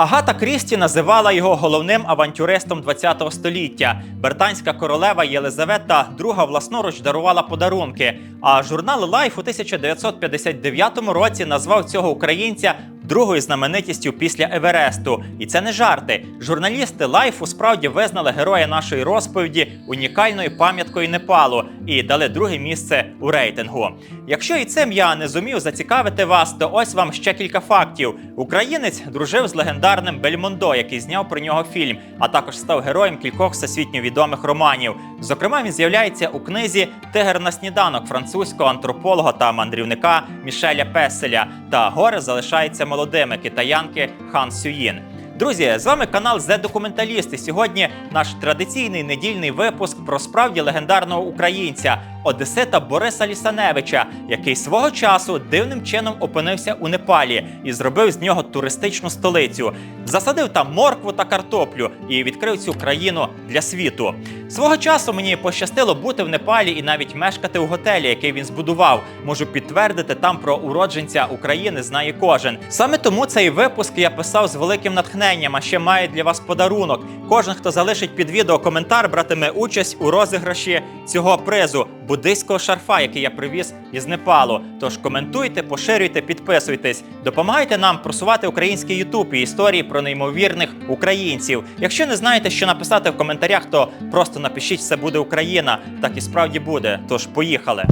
Агата Крісті називала його головним авантюристом ХХ століття. Британська королева Єлизавета II власноруч дарувала подарунки. А журнал Life у 1959 році назвав цього українця другою знаменитістю після Евересту. І це не жарти. Журналісти Лайфу справді визнали героя нашої розповіді унікальною пам'яткою Непалу і дали друге місце у рейтингу. Якщо і цим я не зумів зацікавити вас, то ось вам ще кілька фактів. Українець дружив з легендарним Бельмондо, який зняв про нього фільм, а також став героєм кількох всесвітньо відомих романів. Зокрема, він з'являється у книзі Тигр на сніданок французького антрополога та мандрівника Мішеля Песеля та горе залишається молодими китаянки Хан Сюїн. Друзі, з вами канал «Зе Документалісти. Сьогодні наш традиційний недільний випуск про справді легендарного українця Одесита Бориса Лісаневича, який свого часу дивним чином опинився у Непалі і зробив з нього туристичну столицю. Засадив там моркву та картоплю і відкрив цю країну для світу. Свого часу мені пощастило бути в Непалі і навіть мешкати у готелі, який він збудував. Можу підтвердити, там про уродженця України знає кожен. Саме тому цей випуск я писав з великим натхненням. А ще має для вас подарунок. Кожен, хто залишить під відео коментар, братиме участь у розіграші цього призу буддийського шарфа, який я привіз із Непалу. Тож коментуйте, поширюйте, підписуйтесь, допомагайте нам просувати український Ютуб і історії про неймовірних українців. Якщо не знаєте, що написати в коментарях, то просто напишіть все буде Україна. Так і справді буде. Тож поїхали.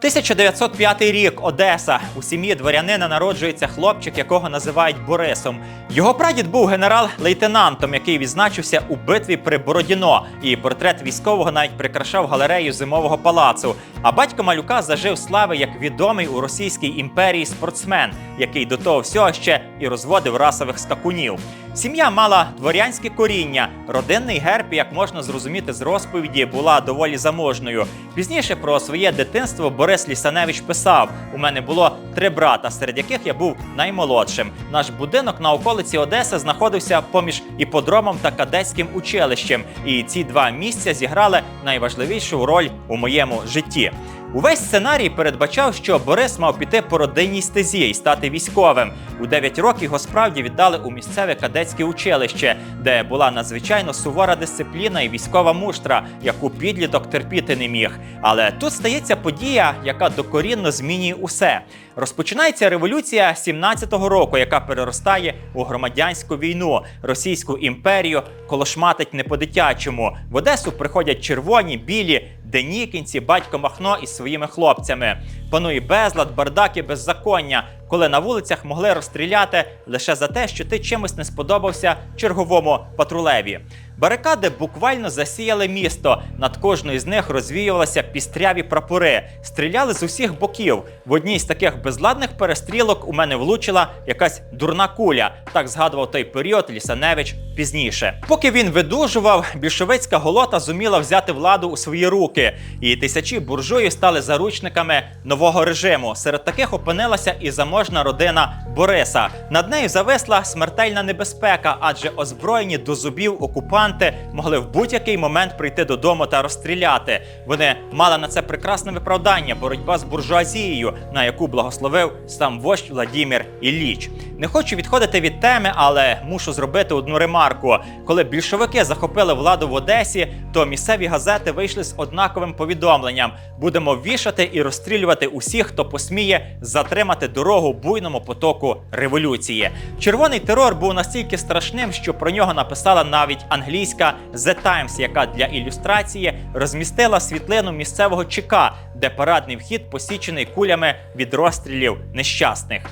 1905 рік Одеса. У сім'ї дворянина народжується хлопчик, якого називають Борисом. Його прадід був генерал-лейтенантом, який відзначився у битві при Бородіно, і портрет військового навіть прикрашав галерею зимового палацу. А батько малюка зажив слави як відомий у Російській імперії спортсмен, який до того всього ще і розводив расових скакунів. Сім'я мала дворянське коріння. Родинний герб, як можна зрозуміти з розповіді, була доволі заможною. Пізніше про своє дитинство Борис Лісаневич писав: у мене було три брата, серед яких я був наймолодшим. Наш будинок на околиці Одеси знаходився поміж іподромом та кадетським училищем, і ці два місця зіграли найважливішу роль у моєму житті. Увесь сценарій передбачав, що Борис мав піти по родинній стезі і стати військовим. У 9 років його справді віддали у місцеве кадетське училище, де була надзвичайно сувора дисципліна і військова муштра, яку підліток терпіти не міг. Але тут стається подія, яка докорінно змінює усе. Розпочинається революція 17-го року, яка переростає у громадянську війну. Російську імперію колошматить не по-дитячому. В Одесу приходять червоні, білі, денікінці, батько Махно із своїми хлопцями. Панує безлад, бардак і беззаконня, коли на вулицях могли розстріляти лише за те, що ти чимось не сподобався черговому патрулеві. Барикади буквально засіяли місто. Над кожною з них розвіювалися пістряві прапори, стріляли з усіх боків. В одній з таких безладних перестрілок у мене влучила якась дурна куля. Так згадував той період Лісаневич пізніше. Поки він видужував, більшовицька голота зуміла взяти владу у свої руки, і тисячі буржуїв стали заручниками нового режиму. Серед таких опинилася і заможна родина Бориса. Над нею зависла смертельна небезпека, адже озброєні до зубів окупанти могли в будь-який момент прийти додому та розстріляти. Вони мали на це прекрасне виправдання боротьба з буржуазією, на яку благословив сам вождь Владімір Ілліч. Не хочу відходити від теми, але мушу зробити одну ремарку. Коли більшовики захопили владу в Одесі, то місцеві газети вийшли з однаковим повідомленням: будемо вішати і розстрілювати усіх, хто посміє затримати дорогу буйному потоку революції. Червоний терор був настільки страшним, що про нього написала навіть англійська The Times, яка для ілюстрації розмістила світлину місцевого ЧК, де парадний вхід посічений кулями від розстрілів нещасних.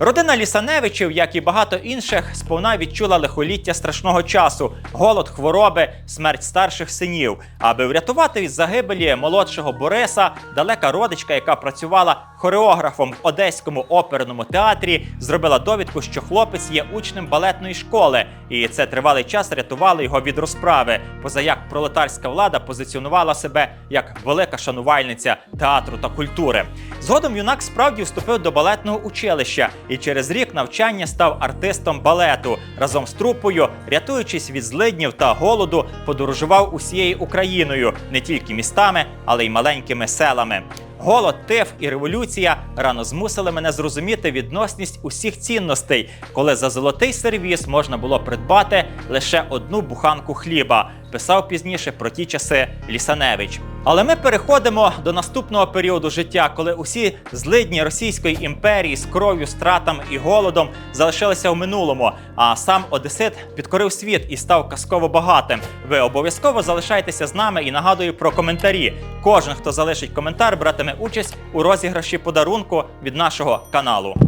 Родина Лісаневичів, як і багато інших, сповна відчула лихоліття страшного часу, голод, хвороби, смерть старших синів. Аби врятувати від загибелі молодшого Бориса, далека родичка, яка працювала хореографом в Одеському оперному театрі, зробила довідку, що хлопець є учнем балетної школи, і це тривалий час рятувало його від розправи. Позаяк пролетарська влада позиціонувала себе як велика шанувальниця театру та культури. Згодом юнак справді вступив до балетного училища і через рік навчання став артистом балету. Разом з трупою, рятуючись від злиднів та голоду, подорожував усією Україною не тільки містами, але й маленькими селами. Голод, тиф і революція рано змусили мене зрозуміти відносність усіх цінностей, коли за золотий сервіс можна було придбати лише одну буханку хліба. Писав пізніше про ті часи Лісаневич. Але ми переходимо до наступного періоду життя, коли усі злидні Російської імперії з кров'ю, стратами і голодом залишилися в минулому. А сам Одесит підкорив світ і став казково багатим. Ви обов'язково залишайтеся з нами і нагадую про коментарі. Кожен, хто залишить коментар, братиме участь у розіграші подарунку від нашого каналу.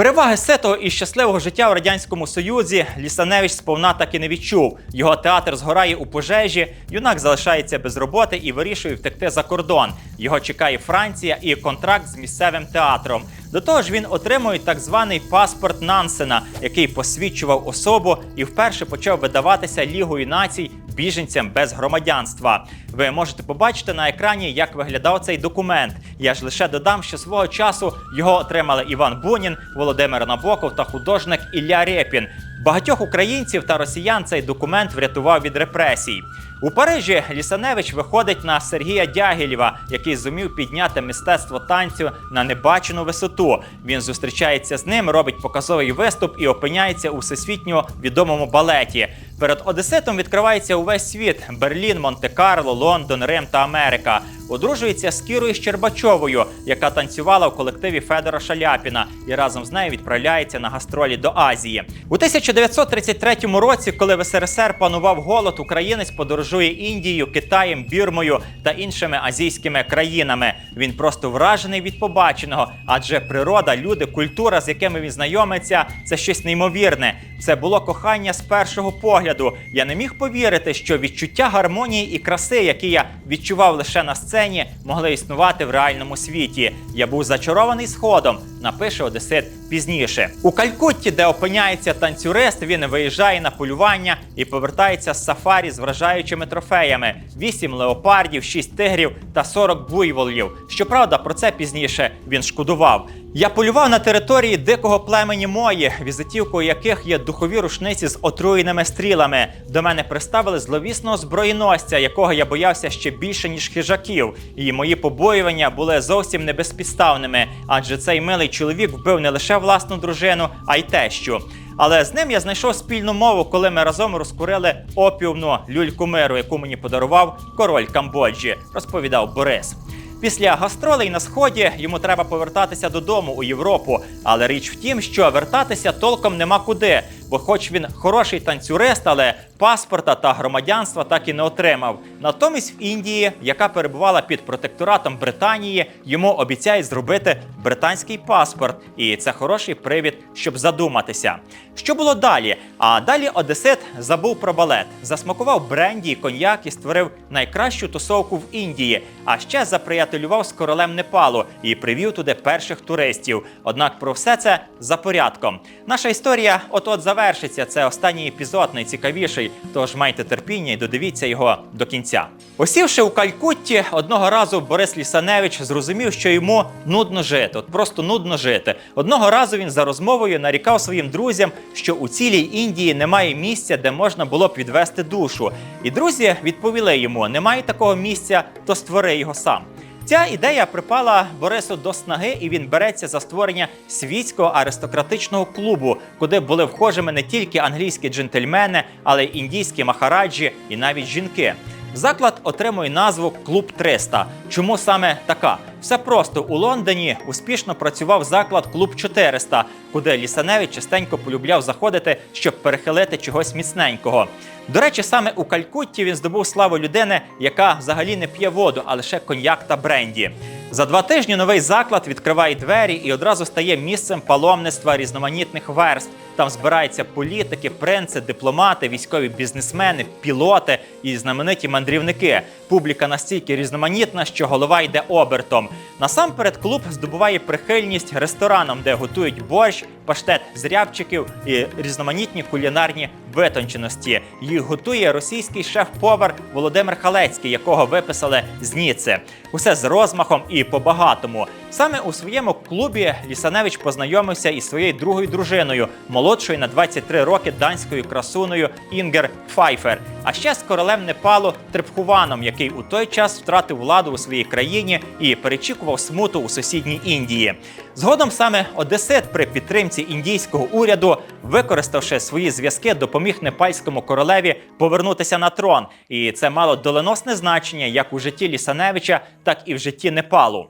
Переваги ситого і щасливого життя в радянському союзі Лісаневич сповна так і не відчув. Його театр згорає у пожежі. Юнак залишається без роботи і вирішує втекти за кордон. Його чекає Франція і контракт з місцевим театром. До того ж, він отримує так званий паспорт Нансена, який посвідчував особу і вперше почав видаватися Лігою націй біженцям без громадянства. Ви можете побачити на екрані, як виглядав цей документ. Я ж лише додам, що свого часу його отримали Іван Бунін, Володимир Набоков та художник Ілля Рєпін. Багатьох українців та росіян цей документ врятував від репресій. У Парижі Лісаневич виходить на Сергія Дягілєва, який зумів підняти мистецтво танцю на небачену висоту. Він зустрічається з ним, робить показовий виступ і опиняється у всесвітньо відомому балеті. Перед Одеситом відкривається увесь світ: Берлін, Монте-Карло, Лондон, Рим та Америка. Одружується з Кірою Щербачовою, яка танцювала в колективі Федора Шаляпіна, і разом з нею відправляється на гастролі до Азії. У 1933 році, коли в СРСР панував голод, українець подорожує Індією, Китаєм, Бірмою та іншими азійськими країнами. Він просто вражений від побаченого, адже природа, люди, культура, з якими він знайомиться, це щось неймовірне. Це було кохання з першого погляду. Я не міг повірити, що відчуття гармонії і краси, які я відчував лише на сцені, могли існувати в реальному світі. Я був зачарований сходом, напише Одесит пізніше. У Калькутті, де опиняється танцюрист, він виїжджає на полювання і повертається з сафарі з вражаючими трофеями: 8 леопардів, 6 тигрів та 40 буйволів. Щоправда, про це пізніше він шкодував. Я полював на території дикого племені мої, візитівкою яких є духові рушниці з отруєними стрілами. До мене приставили зловісного зброєносця, якого я боявся ще більше ніж хижаків. І мої побоювання були зовсім не безпідставними, адже цей милий чоловік вбив не лише власну дружину, а й тещу. Але з ним я знайшов спільну мову, коли ми разом розкурили опіумну люльку миру, яку мені подарував король Камбоджі, розповідав Борис. Після гастролей на сході йому треба повертатися додому у Європу. Але річ в тім, що вертатися толком нема куди, бо, хоч він хороший танцюрист, але паспорта та громадянства так і не отримав. Натомість в Індії, яка перебувала під протекторатом Британії, йому обіцяють зробити британський паспорт, і це хороший привід, щоб задуматися. Що було далі? А далі Одесит забув про балет, засмакував бренді, коньяк і створив найкращу тусовку в Індії. А ще заприятелював з королем Непалу і привів туди перших туристів. Однак про все це за порядком. Наша історія от-от завершиться. Це останній епізод, найцікавіший. Тож майте терпіння і додивіться його до кінця. Осівши у Калькутті, одного разу Борис Лісаневич зрозумів, що йому нудно жити, от просто нудно жити. Одного разу він за розмовою нарікав своїм друзям, що у цілій Індії немає місця, де можна було б відвести душу. І друзі відповіли йому: немає такого місця, то створи його сам. Ця ідея припала Борису до снаги, і він береться за створення світського аристократичного клубу, куди були вхожими не тільки англійські джентльмени, але й індійські махараджі і навіть жінки. Заклад отримує назву Клуб 300. Чому саме така? Все просто у Лондоні успішно працював заклад Клуб 400, куди Лісаневич частенько полюбляв заходити, щоб перехилити чогось міцненького. До речі, саме у Калькутті він здобув славу людини, яка взагалі не п'є воду, а лише коньяк та бренді. За два тижні новий заклад відкриває двері і одразу стає місцем паломництва різноманітних верств. Там збираються політики, принци, дипломати, військові бізнесмени, пілоти і знамениті мандрівники. Публіка настільки різноманітна, що голова йде обертом. Насамперед, клуб здобуває прихильність ресторанам, де готують борщ, паштет з рябчиків і різноманітні кулінарні витонченості. Їх готує російський шеф-повар Володимир Халецький, якого виписали з Ніци. Усе з розмахом і по-багатому. Саме у своєму клубі Лісаневич познайомився із своєю другою дружиною, молодшою на 23 роки данською красуною Інгер Файфер, а ще з королем Непалу Трепхуваном, який у той час втратив владу у своїй країні і перечікував смуту у сусідній Індії. Згодом саме Одесит при підтримці індійського уряду, використавши свої зв'язки, допоміг непальському королеві повернутися на трон. І це мало доленосне значення як у житті Лісаневича, так і в житті Непалу.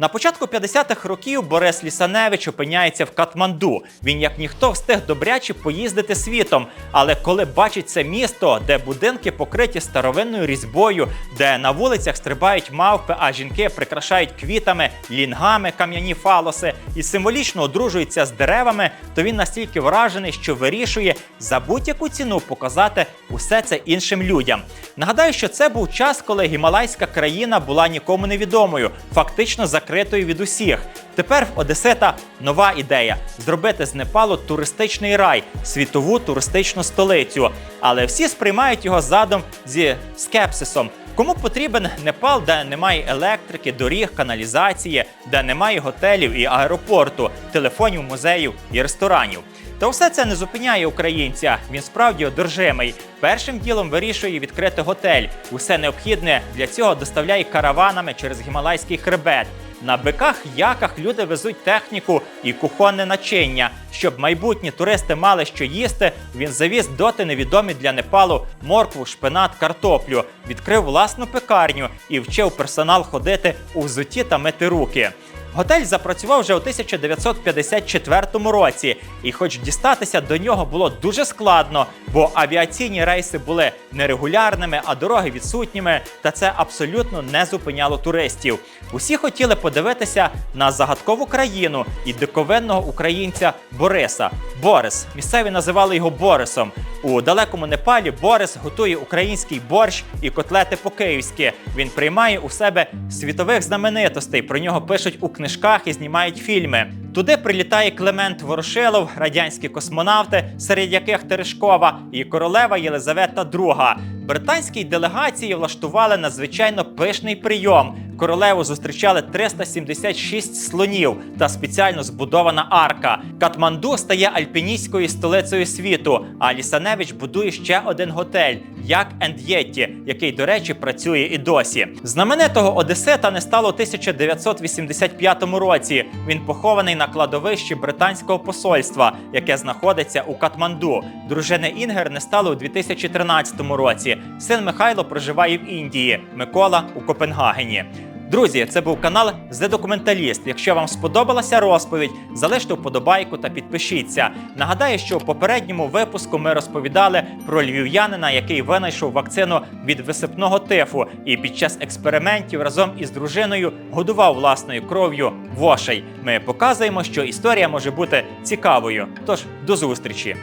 На початку 50-х років Борис Лісаневич опиняється в Катманду. Він як ніхто встиг добряче поїздити світом. Але коли бачить це місто, де будинки покриті старовинною різьбою, де на вулицях стрибають мавпи, а жінки прикрашають квітами, лінгами кам'яні фалоси і символічно одружуються з деревами, то він настільки вражений, що вирішує за будь-яку ціну показати усе це іншим людям. Нагадаю, що це був час, коли гімалайська країна була нікому невідомою, фактично закритою від усіх. Тепер в Одесита нова ідея зробити з Непалу туристичний рай, світову туристичну столицю. Але всі сприймають його задум зі скепсисом. Кому потрібен Непал, де немає електрики, доріг, каналізації, де немає готелів і аеропорту, телефонів, музеїв і ресторанів? Та все це не зупиняє українця. Він справді одержимий. Першим ділом вирішує відкрити готель. Усе необхідне для цього доставляє караванами через гімалайський хребет. На биках яках люди везуть техніку і кухонне начиння. Щоб майбутні туристи мали що їсти, він завіз доти невідомі для Непалу моркву, шпинат, картоплю, відкрив власну пекарню і вчив персонал ходити у взуті та мити руки. Готель запрацював вже у 1954 році, і хоч дістатися до нього було дуже складно, бо авіаційні рейси були нерегулярними, а дороги відсутніми, та це абсолютно не зупиняло туристів. Усі хотіли подивитися на загадкову країну і диковинного українця Бориса. Борис. Місцеві називали його Борисом. У далекому Непалі Борис готує український борщ і котлети по-київськи. Він приймає у себе світових знаменитостей. Про нього пишуть у книжках і знімають фільми. Туди прилітає Клемент Ворошилов, радянські космонавти, серед яких Терешкова і королева Єлизавета II. Британській делегації влаштували надзвичайно пишний прийом. Королеву зустрічали 376 слонів та спеціально збудована арка. Катманду стає альпіністською столицею світу. А Лісаневич будує ще один готель як енд Єтті, який, до речі, працює і досі. Знаменитого Одесита не стало у 1985 році. Він похований на кладовищі британського посольства, яке знаходиться у Катманду. Дружини Інгер не стало у 2013 році. Син Михайло проживає в Індії, Микола у Копенгагені. Друзі, це був канал The Документаліст. Якщо вам сподобалася розповідь, залиште вподобайку та підпишіться. Нагадаю, що в попередньому випуску ми розповідали про львів'янина, який винайшов вакцину від висипного тифу, і під час експериментів разом із дружиною годував власною кров'ю вошей. Ми показуємо, що історія може бути цікавою. Тож до зустрічі!